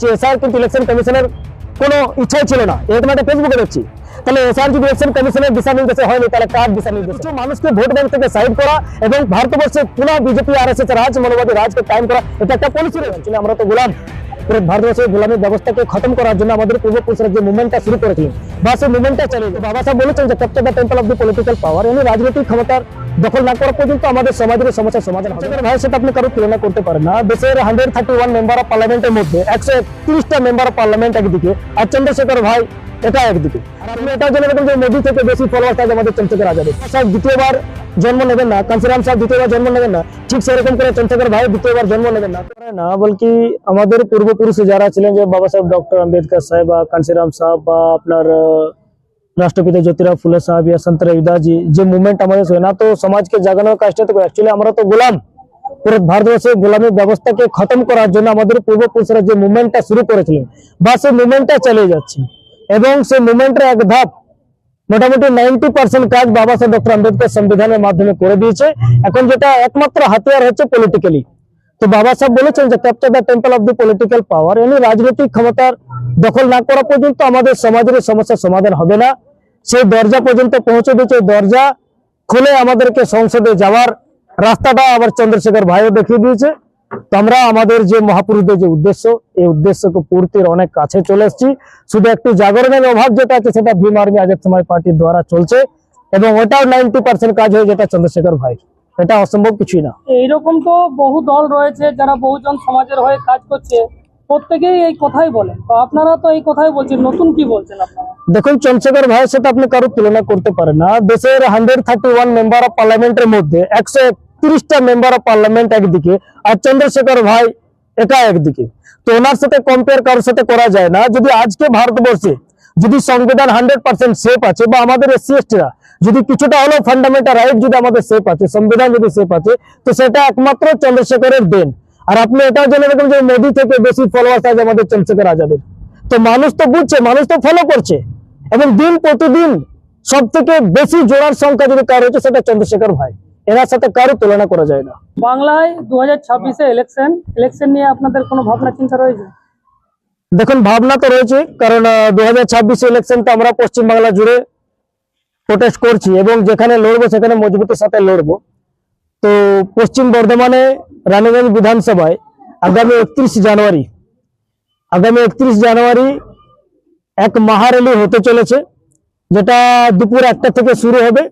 যে এসআর কিন্তু ইলেকশন কমিশনের কোনো ইচ্ছাই ছিল না। এরকম ফেসবুকে দেখছি। তাহলে এসআর যদি ইলেকশন কমিশনের দিশা নির্দেশে হয়নি তাহলে কার দিশা নির্দেশ? মানুষকে ভোট ব্যাংক থেকে সাইড করা এবং ভারতবর্ষে পুনঃ বিজেপি আর এস এস রাজ মনোবাদী রাজকে কায়েম করা, এটা একটা পলিসি রয়েছে। আমরা তো গোলাম। ভারতবর্ষের গোলামী ব্যবস্থাকে খতম করার জন্য আমাদের পূর্বপুরুষরা যে মুভমেন্টটা শুরু করেছিলেন, বা সেই মুভমেন্টটা চালিয়ে বাবা সাহেব বলেছেন যে capture the temple of the political power এমনি রাজনৈতিক ক্ষমতার দখল না করা পর্যন্ত আমাদের সমাজের সমস্যার সমাধান হবে। ভাই সেটা আপনি কারও তুলনা করতে পারেন না। দেশের hundred thirty one member of পার্লামেন্টের মধ্যে একশো একত্রিশটা মেম্বার অফ পার্লামেন্ট একদিকে আর চন্দ্রশেখর ভাই এটা একদিকে। আর আপনি এটাও জেনে রাখবেন যে মোদী থেকে বেশি ফলোয়ার থাকে আমাদের চন্দ্রশেখর আজাদের। সাহেব দ্বিতীয়বার জন্ম নেবেন না। কাঞ্চিরাম সাহেব দ্বিতীয়বার জন্ম নেবেন না। ঠিক সেরকম করে চন্দ্রশেখর ভাই দ্বিতীয়বার জন্ম নেবেন না। না বলকি আমাদের পূর্বপুরুষ যারা ছিলেন যে বাবা সাহেব ডক্টর আম্বেদকর সাহেব বা কাঞ্চিরাম সাহেব বা আপনার রাষ্ট্রপিতা জ্যোতিরাও ফুলে সাহেব ইয়াসন্ত রবিদাসজি, যে মুভমেন্ট আমাদের না, তো সমাজকে জাগানোর কাজটা তো অ্যাকচুয়ালি আমরা তো গোলাম। পুরো ভারতবর্ষে গোলামী ব্যবস্থাকে খতম করার জন্য আমাদের পূর্বপুরুষরা যে মুভমেন্টটা শুরু করেছিলেন, বা সেই মুভমেন্টটা চালিয়ে যাচ্ছে। এবং সেই মুভমেন্টের এক ধাপ, মোটামুটি নাইনটি পার্সেন্ট কাজ বাবা সাহেব ডক্টর আম্বেদকর সংবিধানের মাধ্যমে করে দিয়েছে। এখন যেটা একমাত্র হাতিয়ার হচ্ছে পলিটিক্যালি তো বাবা সাহেব বলেছেন যে capture the temple of the political power এমনি রাজনৈতিক ক্ষমতার দখল না করা পর্যন্ত আমাদের সমাজের এই সমস্যার সমাধান হবে না। সেই দরজা পর্যন্ত পৌঁছে দিয়েছে। দরজা খুলে আমাদেরকে সংসদে যাওয়ার রাস্তাটা আবার চন্দ্রশেখর ভাইও দেখিয়ে দিয়েছে। তো আমরা আমাদের যে মহাপুরুষদের যে উদ্দেশ্য, এই উদ্দেশ্যকে পূর্তির অনেক কাছে চলে এসেছি। শুধু একটু জাগরণের অভাব যেটা আছে, সেটা ভীম আর্মি আজাদ সমাজ পার্টির দ্বারা চলছে এবং ওটাও নাইনটি পার্সেন্ট কাজ হয়ে যেটা চন্দ্রশেখর ভাই। এটা অসম্ভব কিছুই না। এইরকম তো বহু দল রয়েছে যারা বহুজন সমাজের হয়ে কাজ করছে। প্রত্যেকেই এই কথাই বলেন। তো আপনারা তো এই কথাই বলছেন, নতুন কি বলছেন আপনারা? দেখুন চন্দ্রশেখর আপনি কারও তুলনা করতে পারেন না। দেশের hundred thirty one member of পার্লামেন্টের মধ্যে একশো একত্রিশটা মেম্বার অফ পার্লামেন্ট একদিকে আর চন্দ্রশেখর ভাই একা একদিকে। তো ওনার সাথে কম্পেয়ার কারোর সাথে করা যায় না। যদি আজকে ভারতবর্ষে যদি সংবিধান হান্ড্রেড পার্সেন্ট সেফ আছে বা আমাদের এসসি এসটিরা যদি কিছুটা হলেও ফান্ডামেন্টাল রাইট যদি আমাদের সেফ আছে, সংবিধান যদি সেফ আছে, তো সেটা একমাত্র চন্দ্রশেখরের দেন। আর আপনি এটাও জেনে রাখবেন যে মোদী থেকে বেশি ফলোয়ার্স আছে আমাদের চন্দ্রশেখর আজাদের তো মানুষ তো বুঝছে মানুষ তো ফলো করছে। এবং দিন প্রতিদিন সব থেকে বেশি জোড়ার সংখ্যা যদি কার হচ্ছে সেটা চন্দ্রশেখর ভাই। এনার সাথে কারও তুলনা করা যায় না। বাংলায় দু হাজার ছাব্বিশে ইলেকশন ইলেকশন নিয়ে আপনাদের কোনো ভাবনা চিন্তা রয়েছে? দেখুন ভাবনা তো রয়েছে কারণ দু হাজার ছাব্বিশে ইলেকশন তো আমরা পশ্চিমবাংলা জুড়ে প্রোটেস্ট করছি এবং যেখানে লড়বো সেখানে মজবুতের সাথে লড়বো। তো পশ্চিম বর্ধমানে রানীগঞ্জ বিধানসভায় আগামী একত্রিশ জানুয়ারি, আগামী একত্রিশ জানুয়ারি এক মহারেলি হতে চলেছে, যেটা দুপুর একটা থেকে শুরু হবে।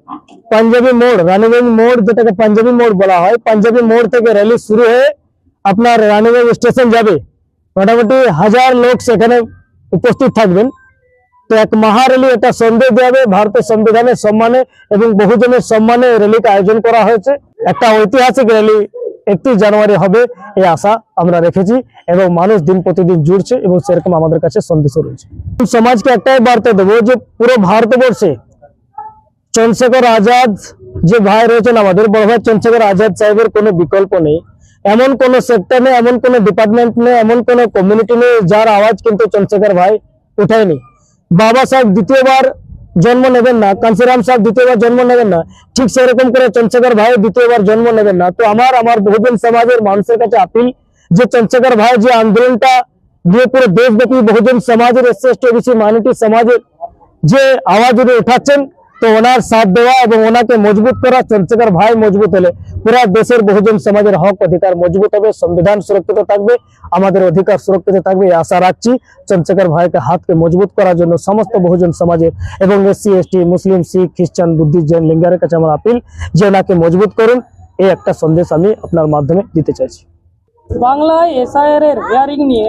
পাঞ্জাবি মোড়, রানীগঞ্জ মোড় যেটাকে পাঞ্জাবি মোড় বলা হয়, পাঞ্জাবি মোড় থেকে র্যালি শুরু হয়ে আপনার রানীগঞ্জ স্টেশন যাবে। মোটামুটি হাজার লোক সেখানে উপস্থিত থাকবেন। তো এক মহারেলি এটা সন্দেহ দেবে ভারতের সংবিধানের সম্মানে এবং বহুজনের সম্মানে এই র্যালিকে আয়োজন করা হয়েছে। একটা ঐতিহাসিক র্যালি একত্রিশ জানুয়ারি হবে, এই আশা আমরা রেখেছি এবং মানুষ দিন প্রতিদিন জুড়ছে এবং সেরকম আমাদের কাছে সন্দেশ রয়েছে। সমাজকে একটাই বার্তা দেবো যে পুরো ভারতবর্ষে চন্দ্রশেখর আজাদ যে ভাই রয়েছেন আমাদের, বড় ভাই চন্দ্রশেখর আজাদ সাহেবের কোনো বিকল্প নেই। এমন কোন সেক্টর নেই, এমন কোন ডিপার্টমেন্ট নেই, এমন কোন কমিউনিটি নেই যার আওয়াজ কিন্তু চন্দ্রশেখর ভাই উঠায়নি। বাবা সাহেব দ্বিতীয়বার জন্ম নেবেন না। কাঞ্চিরাম সাহেব দ্বিতীয়বার জন্ম নেবেন না। ঠিক সেরকম করে চন্দ্রশেখর ভাই দ্বিতীয়বার জন্ম নেবেন না। তো আমার আমার বহুজন সমাজের মানুষের কাছে আপিল যে চন্দ্রশেখর ভাই যে আন্দোলনটা দিয়ে পুরো দেশব্যাপী বহুজন সমাজের এসসি এসটি ওবিসি মাইনরিটি সমাজের যে আওয়াজ উনি উঠাচ্ছেন তো ওনার সাথ দেওয়া এবং ওনাকে মজবুত করা চন্দ্রশেখর ভাই মজবুত হলে পুরা দেশের বহুজন সমাজের হক অধিকার মজবুত হবে, সংবিধান সুরক্ষিত থাকবে, আমাদের অধিকার সুরক্ষিত থাকবে আশা রাখছি চন্দ্রশেখর ভাইকে হাতকে মজবুত করার জন্য সমস্ত বহুজন সমাজের এবং এসসি, এসটি, মুসলিম, শিখ, খ্রিস্টান, বুদ্ধিস্ট, জৈন লিঙ্গারের কাছে আমার আপিল যে ওনাকে মজবুত করুন, এই একটা সন্দেশ আমি আপনার মাধ্যমে দিতে চাইছি। বাংলায় এসআইআর এর হেয়ারিং নিয়ে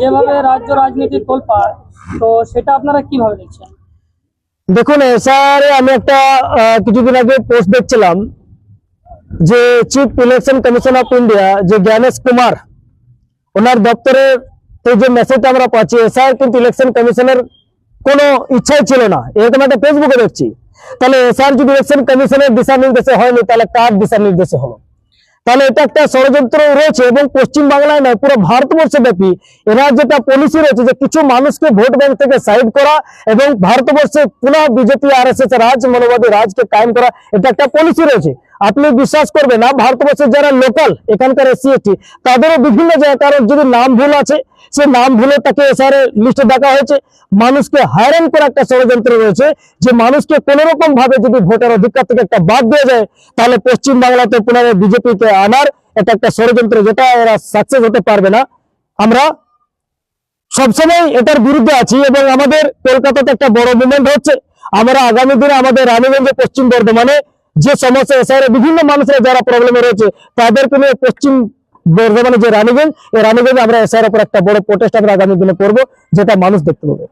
যেভাবে রাজ্য রাজনীতি তোলপাড়, তো সেটা আপনারা কীভাবে দেখছেন? দেখুন এসআর আমি একটা কিছুদিন আগে পোস্ট দেখছিলাম যে chief election commission of India যে জ্ঞানেশ কুমার ওনার দপ্তরে যে মেসেজটা আমরা পাচ্ছি এসআর কিন্তু ইলেকশন কমিশনের কোনো ইচ্ছাই ছিল না। এরকম একটা ফেসবুকে দেখছি। তাহলে এসআর যদি ইলেকশন কমিশনের দিশা নির্দেশে হয়নি, তাহলে কার দিশা নির্দেশে হলো? তাহলে এটা একটা ষড়যন্ত্র রয়েছে এবং পশ্চিম বাংলায় নয়, পুরো ভারতবর্ষ ব্যাপী এরা যেটা পলিসি রয়েছে যে কিছু মানুষকে ভোট ব্যাংক থেকে সাইড করা এবং ভারতবর্ষে পুনঃ বিজেপি আর এস এস রাজ মনোবাদী রাজকে কায়েম করা। এটা একটা পলিসি রয়েছে। আপনি বিশ্বাস করবেন না, ভারতবর্ষের যারা লোকাল এখানকার এসসি তাদেরও বিভিন্ন জায়গায় কারোর যদি নাম ভুল আছে, সে নাম ভুলে তাকে এসআর লিস্টে ডাকা হয়েছে। মানুষকে হায়রান করা একটা ষড়যন্ত্র রয়েছে যে মানুষকে কোন রকম ভাবে যদি ভোটার অধিকার থেকে একটা বাদ দেওয়া যায়, তাহলে পশ্চিম বাংলাতে পুনরায় বিজেপিকে আনার এটা একটা ষড়যন্ত্র যেটা এরা সাকসেস হতে পারবে না। আমরা সবসময় এটার বিরুদ্ধে আছি এবং আমাদের কলকাতাতে একটা বড় মুভমেন্ট হচ্ছে। আমরা আগামী দিনে আমাদের রানীগঞ্জে পশ্চিম বর্ধমানে যে সমস্যা শহরে বিভিন্ন মানুষরা যারা প্রবলেমে রয়েছে, তাদেরকে নিয়ে পশ্চিম বর্ধমানে যে রানীগঞ্জ, এই রানীগঞ্জে আমরা এসআর একটা বড় প্রোটেস্ট আমরা আগামী দিনে করব, যেটা মানুষ দেখতে পাবে।